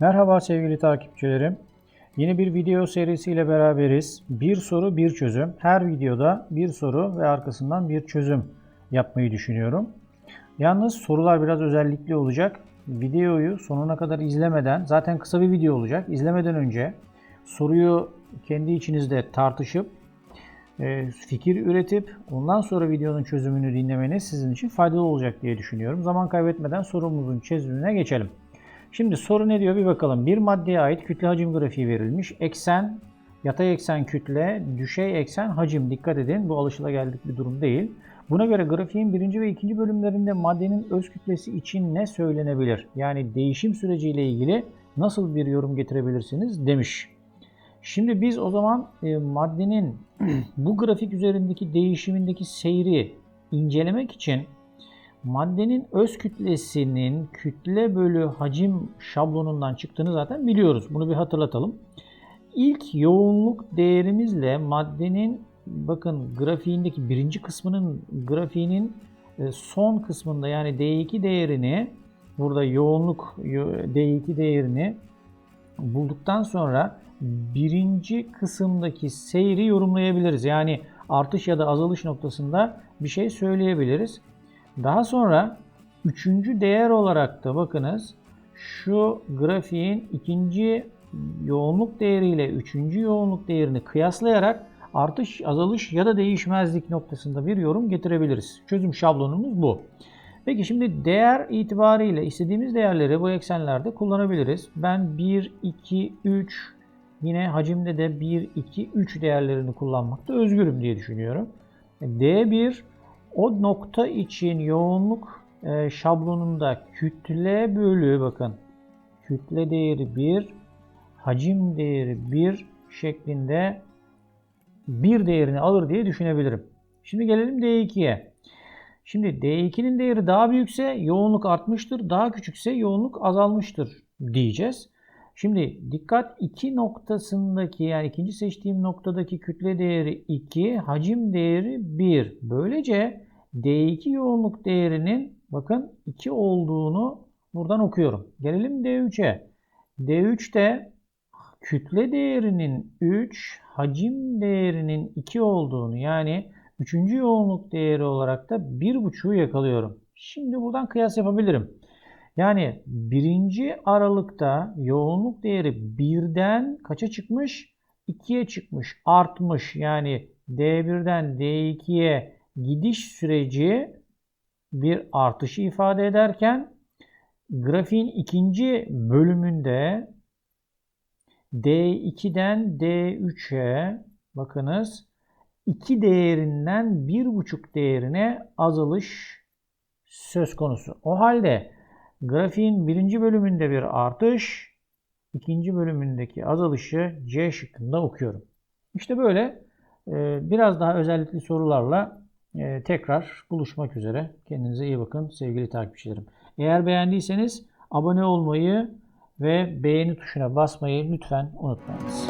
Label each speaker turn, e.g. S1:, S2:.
S1: Merhaba sevgili takipçilerim. Yeni bir video serisiyle beraberiz. Bir soru bir çözüm. Her videoda bir soru ve arkasından bir çözüm yapmayı düşünüyorum. Yalnız sorular biraz özellikli olacak. Videoyu sonuna kadar izlemeden, zaten kısa bir video olacak. İzlemeden önce soruyu kendi içinizde tartışıp e, fikir üretip ondan sonra videonun çözümünü dinlemeniz sizin için faydalı olacak diye düşünüyorum. Zaman kaybetmeden sorumuzun çözümüne geçelim. Şimdi soru ne diyor bir bakalım. Bir maddeye ait kütle hacim grafiği verilmiş. Eksen, yatay eksen kütle, düşey eksen hacim. Dikkat edin bu alışılageldik bir durum değil. Buna göre grafiğin birinci ve ikinci bölümlerinde maddenin öz kütlesi için ne söylenebilir? Yani değişim süreciyle ilgili nasıl bir yorum getirebilirsiniz demiş. Şimdi biz o zaman e, maddenin bu grafik üzerindeki değişimindeki seyri incelemek için maddenin öz kütlesinin kütle bölü hacim şablonundan çıktığını zaten biliyoruz. Bunu bir hatırlatalım. İlk yoğunluk değerimizle maddenin bakın grafiğindeki birinci kısmının grafiğinin e, son kısmında yani D2 değerini burada yoğunluk D2 değerini bulduktan sonra birinci kısımdaki seyri yorumlayabiliriz. Yani artış ya da azalış noktasında bir şey söyleyebiliriz. Daha sonra üçüncü değer olarak da bakınız şu grafiğin ikinci yoğunluk değeriyle üçüncü yoğunluk değerini kıyaslayarak artış, azalış ya da değişmezlik noktasında bir yorum getirebiliriz. Çözüm şablonumuz bu. Peki şimdi değer itibariyle istediğimiz değerleri bu eksenlerde kullanabiliriz. Ben 1, 2, 3 yine hacimde de 1, 2, 3 değerlerini kullanmakta özgürüm diye düşünüyorum. D1 o nokta için yoğunluk e, şablonunda kütle bölü bakın kütle değeri 1, hacim değeri 1 şeklinde bir değerini alır diye düşünebilirim. Şimdi gelelim D2'ye. Şimdi D2'nin değeri daha büyükse yoğunluk artmıştır, daha küçükse yoğunluk azalmıştır diyeceğiz. Şimdi dikkat 2 noktasındaki yani ikinci seçtiğim noktadaki kütle değeri 2, hacim değeri 1. Böylece D2 yoğunluk değerinin bakın 2 olduğunu buradan okuyorum. Gelelim D3'e. D3'te kütle değerinin 3, hacim değerinin 2 olduğunu yani 3. yoğunluk değeri olarak da 1.5'u yakalıyorum. Şimdi buradan kıyas yapabilirim. Yani birinci aralıkta yoğunluk değeri 1'den kaça çıkmış? 2'ye çıkmış, artmış. Yani D1'den D2'ye gidiş süreci bir artışı ifade ederken grafiğin ikinci bölümünde D2'den D3'e bakınız 2 değerinden 1,5 değerine azalış söz konusu. O halde grafiğin birinci bölümünde bir artış, ikinci bölümündeki azalışı C şıkkında okuyorum. İşte böyle e, biraz daha özellikli sorularla e, tekrar buluşmak üzere. Kendinize iyi bakın sevgili takipçilerim. Eğer beğendiyseniz abone olmayı ve beğeni tuşuna basmayı lütfen unutmayınız.